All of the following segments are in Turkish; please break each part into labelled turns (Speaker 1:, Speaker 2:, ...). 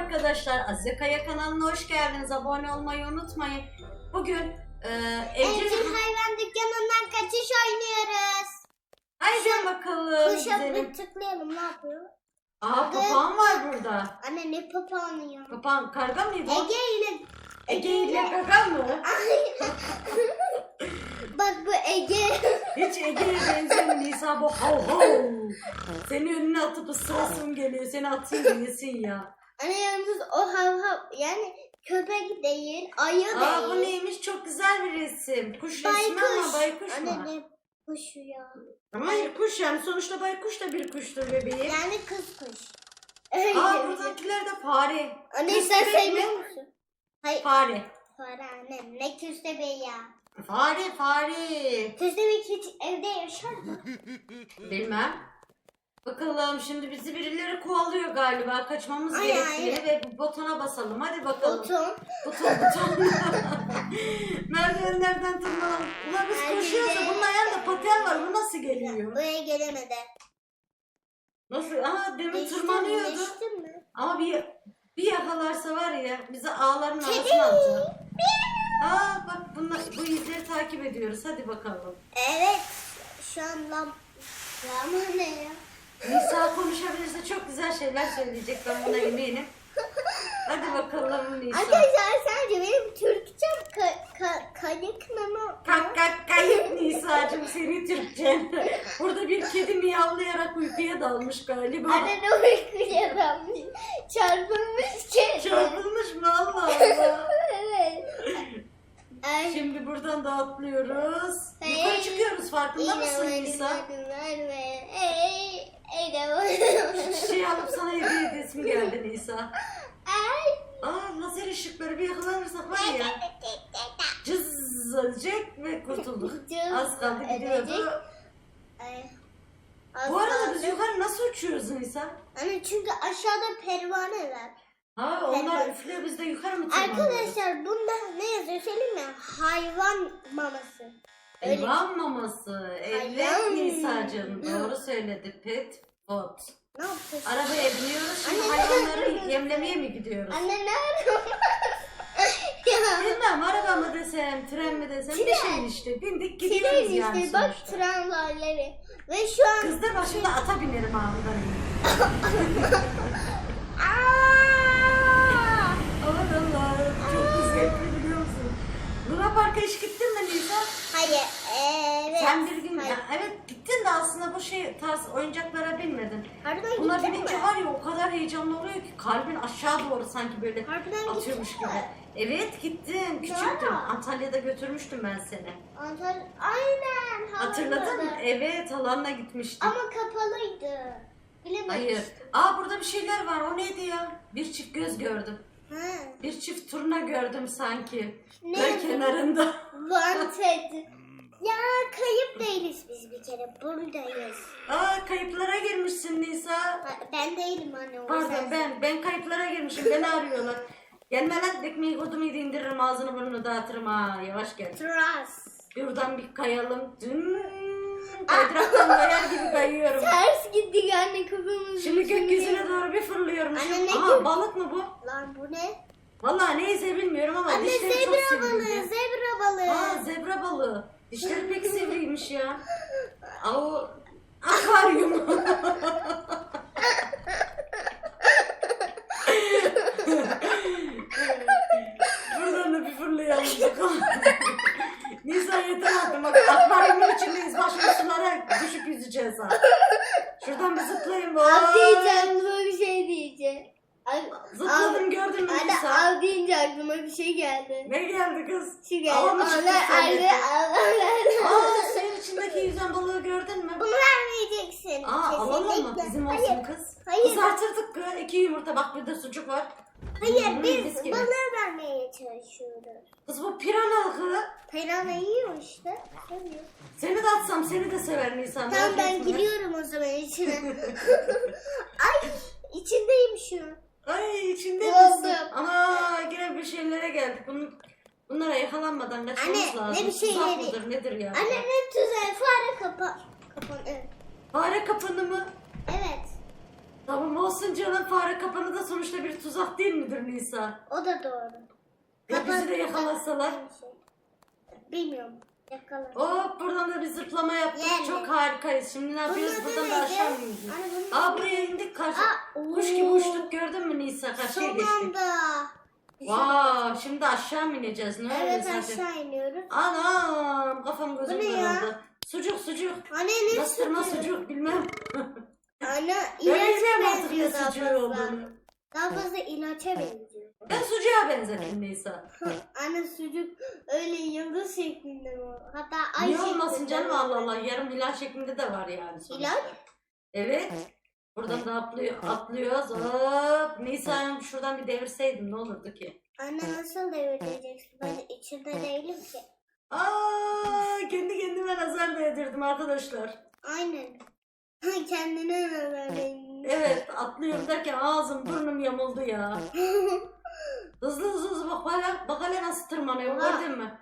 Speaker 1: arkadaşlar. Azize Kaya kanalına hoş geldiniz. Abone olmayı unutmayın. Bugün e,
Speaker 2: Evcil
Speaker 1: evcil...
Speaker 2: hayvan dükkanından kaçış oynuyoruz.
Speaker 1: Haydi bakalım.
Speaker 2: Kuşa bir tıklayalım ne yapıyor?
Speaker 1: Aa papağan var burada.
Speaker 2: Anne ne papağanı ya?
Speaker 1: Papağan karga mıydı?
Speaker 2: Ege ile
Speaker 1: Ege ile gaga mı?
Speaker 2: Bak bu Ege.
Speaker 1: Hiç Ege'ye benzemiyor Nisa bu hav hav. Seni önüne atıp ısırasın geliyor. Seni atayım yesin ya.
Speaker 2: Anne yalnız o hav hav yani köpek değil, ayı
Speaker 1: Aa bu
Speaker 2: değil.
Speaker 1: neymiş? Çok güzel bir resim. Kuş resmi ama baykuş
Speaker 2: Anne
Speaker 1: mu?
Speaker 2: ne kuşu ya?
Speaker 1: Ama hayır kuş yani. Sonuçta baykuş da bir kuştur bebeğim.
Speaker 2: Yani kız kuş.
Speaker 1: Aa buradakiler de fare.
Speaker 2: Anne
Speaker 1: Kız
Speaker 2: sen
Speaker 1: köpek
Speaker 2: musun? Hayır.
Speaker 1: Fare.
Speaker 2: Fare anne ne köstebeği ya?
Speaker 1: Fare fare.
Speaker 2: Köstebek hiç evde yaşar mı?
Speaker 1: Bilmem. Bakalım şimdi bizi birileri kovalıyor galiba. Kaçmamız
Speaker 2: Ay,
Speaker 1: gerektiğini ve bu butona basalım. Hadi bakalım.
Speaker 2: Otum.
Speaker 1: Buton buton. Merdivenlerden tırmanalım. Ulan biz
Speaker 2: Ay,
Speaker 1: koşuyoruz da bunun ayağında paten var. Bu nasıl geliyor?
Speaker 2: Buraya gelemedi.
Speaker 1: Nasıl? Aa demin
Speaker 2: Geçtim,
Speaker 1: tırmanıyordu.
Speaker 2: geçtim mi?
Speaker 1: Ama bir bir yakalarsa var ya bizi ağların
Speaker 2: Kedi.
Speaker 1: arasına atacak. Aa bak bunlar, bu izleri takip ediyoruz. Hadi bakalım.
Speaker 2: Evet. Şu an lam... Lama ne ya?
Speaker 1: Nisa konuşabilirse çok güzel şeyler söyleyecek ben buna eminim. Hadi bakalım Nisa.
Speaker 2: Arkadaşlar sadece benim Türkçem ka ka kayık mama.
Speaker 1: Kalk kalk kayıp Nisa'cığım seni Türkçen. Burada bir kedi miyavlayarak uykuya dalmış galiba.
Speaker 2: Anne ne uykuya dalmış. Çarpılmış kedi.
Speaker 1: Çarpılmış mı Allah Allah.
Speaker 2: evet. Ay.
Speaker 1: Şimdi buradan da atlıyoruz.
Speaker 2: Hey.
Speaker 1: Yukarı çıkıyoruz farkında mısın Nisa? Şu Şey alıp sana hediye edesim geldi Nisa.
Speaker 2: Ay.
Speaker 1: Aa lazer ışıkları bir yakalanırsak var ya. Cız edecek ve kurtulduk. Az kaldı gidiyordu.
Speaker 2: Ay.
Speaker 1: Bu arada biz yukarı nasıl uçuyoruz Nisa?
Speaker 2: Anne çünkü aşağıda pervane var.
Speaker 1: Ha onlar
Speaker 2: Evet.
Speaker 1: üflüyor biz de yukarı mı tırmanıyoruz?
Speaker 2: Arkadaşlar bunda ne yazıyor söyleyeyim mi? Hayvan maması. Öyle.
Speaker 1: Hayvan maması. Evet. Nisa'cığım doğru söyledi. Pet food.
Speaker 2: Ne yapacağız?
Speaker 1: Arabaya biniyoruz şimdi
Speaker 2: Anne,
Speaker 1: hayvanları yemlemeye mi gidiyoruz?
Speaker 2: Anne nerede? ya.
Speaker 1: Bilmem araba mı desem, tren mi desem bir
Speaker 2: Tren.
Speaker 1: şey işte. Bindik
Speaker 2: Tren
Speaker 1: gidiyoruz
Speaker 2: işte
Speaker 1: yani
Speaker 2: bak
Speaker 1: sonuçta.
Speaker 2: Ve şu an...
Speaker 1: Kız da başımda ata binerim ağından.
Speaker 2: Aa!
Speaker 1: Aman Allah'ım çok güzel biliyor musun? Luna Park'a hiç gittin mi Nisa?
Speaker 2: Hayır. Evet.
Speaker 1: Sen bir gün,
Speaker 2: Hayır.
Speaker 1: ya evet gittin de aslında bu şey tarz oyuncaklara binmedin.
Speaker 2: Harbiden
Speaker 1: Buna
Speaker 2: gittin
Speaker 1: binince
Speaker 2: mi?
Speaker 1: var ya o kadar heyecanlı oluyor ki kalbin aşağı doğru sanki böyle
Speaker 2: Harbiden
Speaker 1: atıyormuş
Speaker 2: gittin
Speaker 1: gibi.
Speaker 2: mi?
Speaker 1: Evet gittim küçüktüm. Antalya'da götürmüştüm ben seni.
Speaker 2: Antal- Aynen.
Speaker 1: Hatırladın mı? Evet halanla gitmiştim.
Speaker 2: Ama kapalıydı. Bilemedim.
Speaker 1: Hayır. Aa burada bir şeyler var o neydi ya? Bir çift göz gördüm. Bir çift turna gördüm sanki.
Speaker 2: Ne?
Speaker 1: Göl kenarında.
Speaker 2: Wanted. Ya kayıp değiliz biz bir kere. Buradayız.
Speaker 1: Aa kayıplara girmişsin Nisa.
Speaker 2: Ben değilim anne. o
Speaker 1: Pardon
Speaker 2: sensin.
Speaker 1: ben ben kayıplara girmişim beni arıyorlar. Gelme lan ekmeği kodumu indiririm ağzını burnunu dağıtırım ha yavaş gel.
Speaker 2: Trust.
Speaker 1: Buradan bir kayalım. Dün kaydıraktan kayar gibi kayıyorum.
Speaker 2: Ters gittik anne kafamız.
Speaker 1: Şimdi gökyüzüne doğru bir fırlıyorum.
Speaker 2: Anne, ne
Speaker 1: Aha
Speaker 2: gör-
Speaker 1: balık mı bu?
Speaker 2: Lan bu ne?
Speaker 1: Vallahi neyse bilmiyorum ama
Speaker 2: Anne
Speaker 1: dişleri çok
Speaker 2: zebra balığı. Zebra balığı.
Speaker 1: Aa zebra balığı. Dişleri pek sivriymiş ya. Aa, o akvaryum. Buradan da bir fırlayalım bakalım. Nisa yeter artık. Bak yüzeceğiz ha. Şuradan bir zıplayın.
Speaker 2: Al diyeceğim aklıma bir şey diyeceğim.
Speaker 1: Zıpladım gördün mü
Speaker 2: Anne
Speaker 1: Nisa?
Speaker 2: al deyince aklıma bir şey geldi.
Speaker 1: Ne geldi kız?
Speaker 2: Şey geldi.
Speaker 1: Hava mı çıktı
Speaker 2: Allah
Speaker 1: sende?
Speaker 2: Allah Allah.
Speaker 1: Aa senin içindeki yüzen balığı gördün mü?
Speaker 2: Bunu vermeyeceksin.
Speaker 1: Aa alalım mı? Bizim olsun kız.
Speaker 2: Hayır.
Speaker 1: Kızartırdık kız. İki yumurta bak bir de sucuk var.
Speaker 2: Hayır biz
Speaker 1: gibi.
Speaker 2: balığı vermeye çalışıyoruz.
Speaker 1: Kız bu pirana kız.
Speaker 2: Pirana yiyor işte. Seviyor.
Speaker 1: Seni de atsam seni de sever Nisan.
Speaker 2: Tamam
Speaker 1: merak
Speaker 2: ben
Speaker 1: etme.
Speaker 2: gidiyorum o zaman içine. Ay içindeyim şu an.
Speaker 1: Ay içinde
Speaker 2: Oldu.
Speaker 1: misin? Ana yine bir şeylere geldik. Bunun, bunlara yakalanmadan kaçmamız
Speaker 2: Anne,
Speaker 1: lazım.
Speaker 2: ne bir
Speaker 1: Tuzak
Speaker 2: şeyleri?
Speaker 1: mıdır nedir ya?
Speaker 2: Anne ne güzel fare kapa. Kapan evet.
Speaker 1: Fare kapanı mı?
Speaker 2: Evet.
Speaker 1: Tamam olsun canım fare kapanı da sonuçta bir tuzak değil midir Nisa?
Speaker 2: O da doğru.
Speaker 1: Ya bizi de yakalasalar?
Speaker 2: Bilmiyorum. Yakala.
Speaker 1: Hop buradan da bir zıplama yaptık.
Speaker 2: Yani.
Speaker 1: Çok harikayız. Şimdi ne yapıyoruz?
Speaker 2: Bunun
Speaker 1: Buradan da aşağı mı
Speaker 2: bunun
Speaker 1: Aa buraya indik karşı.
Speaker 2: Aa,
Speaker 1: Kuş gibi uçtuk gördün mü Nisa? Karşıya geçtik.
Speaker 2: anda.
Speaker 1: Vay şimdi aşağı mı ineceğiz? Ne
Speaker 2: Evet
Speaker 1: zaten?
Speaker 2: aşağı iniyoruz.
Speaker 1: Anam kafam gözüm karardı. Sucuk sucuk.
Speaker 2: Anne ne
Speaker 1: Bastırma
Speaker 2: sucuğu?
Speaker 1: sucuk bilmem.
Speaker 2: Anne
Speaker 1: Ben bilmiyorum artık ne
Speaker 2: benziyor daha
Speaker 1: sucuğu
Speaker 2: fazla.
Speaker 1: olduğunu.
Speaker 2: Daha fazla ilaça benziyor.
Speaker 1: Ben sucuğa benzettim Nisa.
Speaker 2: Anne sucuk öyle yıldız şeklinde mi? Hatta ay
Speaker 1: Niye
Speaker 2: şeklinde.
Speaker 1: olmasın canım Allah Allah. Yarım hilal şeklinde de var yani sonuçta.
Speaker 2: Hilal?
Speaker 1: Evet. Buradan da atlıyor, atlıyoruz. Hop. Nisa şuradan bir devirseydim ne olurdu ki?
Speaker 2: Anne nasıl devireceksin? Ben içinde değilim ki.
Speaker 1: Aa, kendi kendime nazar değdirdim arkadaşlar.
Speaker 2: Aynen. Kendine değmiş.
Speaker 1: Evet atlıyorum derken ağzım burnum yamuldu ya. Hızlı hızlı hızlı bak hala, bak hala nasıl tırmanıyor gördün mü?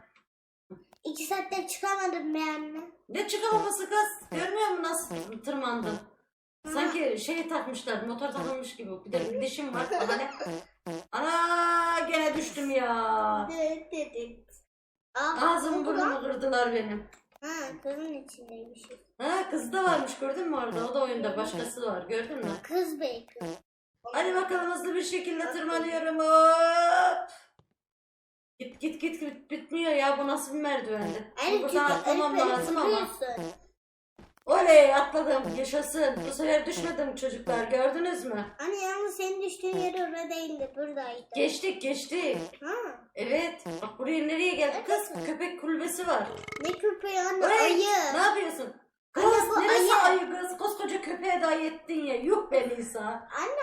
Speaker 2: İki saatte çıkamadım be anne.
Speaker 1: Ne çıkamaması kız? Görmüyor musun nasıl tırmandım? Sanki şey takmışlar, motor takılmış gibi. Bir de bir dişim var. Ne? Ana gene düştüm ya.
Speaker 2: Evet dedik. Oldu lan.
Speaker 1: burnumu kırdılar benim.
Speaker 2: Ha kızın içindeymişiz.
Speaker 1: Ha kız da varmış gördün mü orada? O da oyunda başkası var gördün mü?
Speaker 2: Kız bey kız.
Speaker 1: Hadi bakalım hızlı bir şekilde tırmanıyorum. Hop. Git git git git bitmiyor ya bu nasıl bir merdivendi?
Speaker 2: Anne
Speaker 1: Buradan atlamam lazım ama. Oley atladım yaşasın. Bu sefer düşmedim çocuklar gördünüz mü?
Speaker 2: Anne yalnız senin düştüğün yer orada değildi buradaydı.
Speaker 1: Geçtik geçtik.
Speaker 2: Ha?
Speaker 1: Evet. Bak buraya nereye geldik kız? Köpek kulübesi var.
Speaker 2: Ne köpeği anne
Speaker 1: Oraya
Speaker 2: ayı.
Speaker 1: ne yapıyorsun? Kız
Speaker 2: Anne, bu
Speaker 1: neresi
Speaker 2: ayı.
Speaker 1: ayı kız? Koskoca köpeğe ayı ettin ya. Yuh be Nisa.
Speaker 2: Anne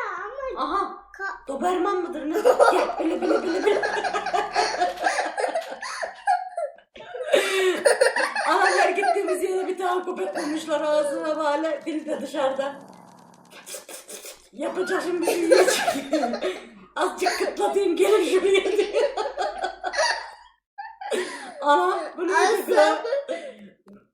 Speaker 2: ama
Speaker 1: Aha.
Speaker 2: ka-
Speaker 1: Doberman mıdır ne? Gel bile bile bile bile. Analar gittiğimiz yere bir tane köpek bulmuşlar ağzına de dışarıda. Yapacak şimdi bir şey yok. Azıcık kıtlatayım gelir şuraya diye. Ana bu neydi kız?
Speaker 2: Aslan.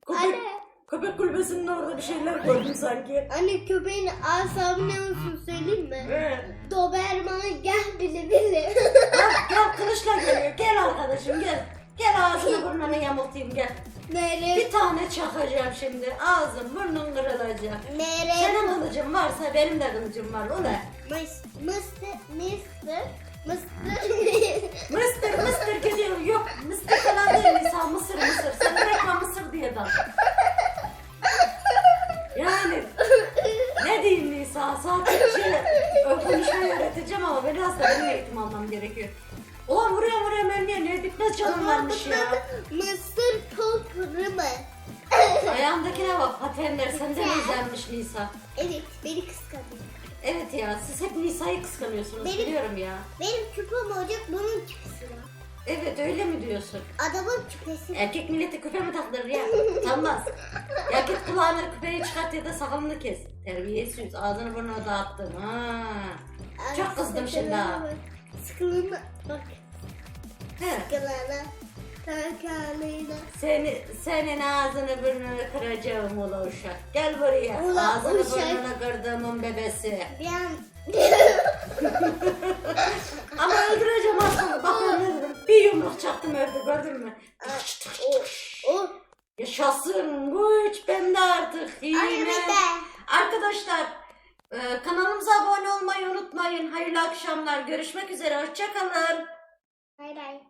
Speaker 1: Köpek, köpek kulübesinin orada bir şeyler gördüm sanki.
Speaker 2: Anne köpeğin asabı ne olsun söyleyeyim mi?
Speaker 1: Evet.
Speaker 2: Doberman gel bile bile.
Speaker 1: Gel, gel kılıçla geliyor. Gel arkadaşım gel. Gel ağzını burnunu yamultayım gel.
Speaker 2: Nereye?
Speaker 1: Bir tane çakacağım şimdi. Ağzım burnun kırılacak.
Speaker 2: Nereye?
Speaker 1: Senin kılıcın varsa benim de kılıcım var. O ne?
Speaker 2: Mıs, mıstır, mıstır, mıstır.
Speaker 1: Mısır mısır gidiyor. Yok mısır falan değil Nisa. Mısır mısır. Sen bana mısır diye dal. Yani ne diyeyim Nisa? Sadece konuşmayı öğreteceğim ama biraz da benim eğitim almam gerekiyor. Varmış ya.
Speaker 2: Mısır toprağı mı?
Speaker 1: Ayağımdakine bak patenler senden özenmiş Nisa.
Speaker 2: Evet, beni kıskanıyor.
Speaker 1: Evet ya siz hep Nisa'yı kıskanıyorsunuz
Speaker 2: Benim-
Speaker 1: biliyorum ya.
Speaker 2: Benim küpem olacak, bunun küpesi var.
Speaker 1: Evet öyle mi diyorsun?
Speaker 2: Adamın küpesi.
Speaker 1: Erkek milleti küpe mi takılır ya? Utanmaz. Ya git kulağına küpeyi çıkart ya da sakalını kes. Terbiyesiz ağzını burnunu dağıttın. Ha. Çok kızdım şimdi ha.
Speaker 2: Sıkılığına bak.
Speaker 1: He.
Speaker 2: Sıkılığına. Takalıyla.
Speaker 1: Seni, senin ağzını burnunu kıracağım ula uşak. Gel buraya.
Speaker 2: Ula
Speaker 1: ağzını
Speaker 2: uşak.
Speaker 1: burnunu kırdığımın bebesi.
Speaker 2: An
Speaker 1: Ama öldüreceğim aslında. Bak ben dedim. Bir yumruk çaktım öldü gördün mü? Yaşasın güç bende artık. Yine. Arkadaşlar e, kanalımıza abone olmayı unutmayın. Hayırlı akşamlar. Görüşmek üzere. Hoşçakalın.
Speaker 2: Hayır hayır.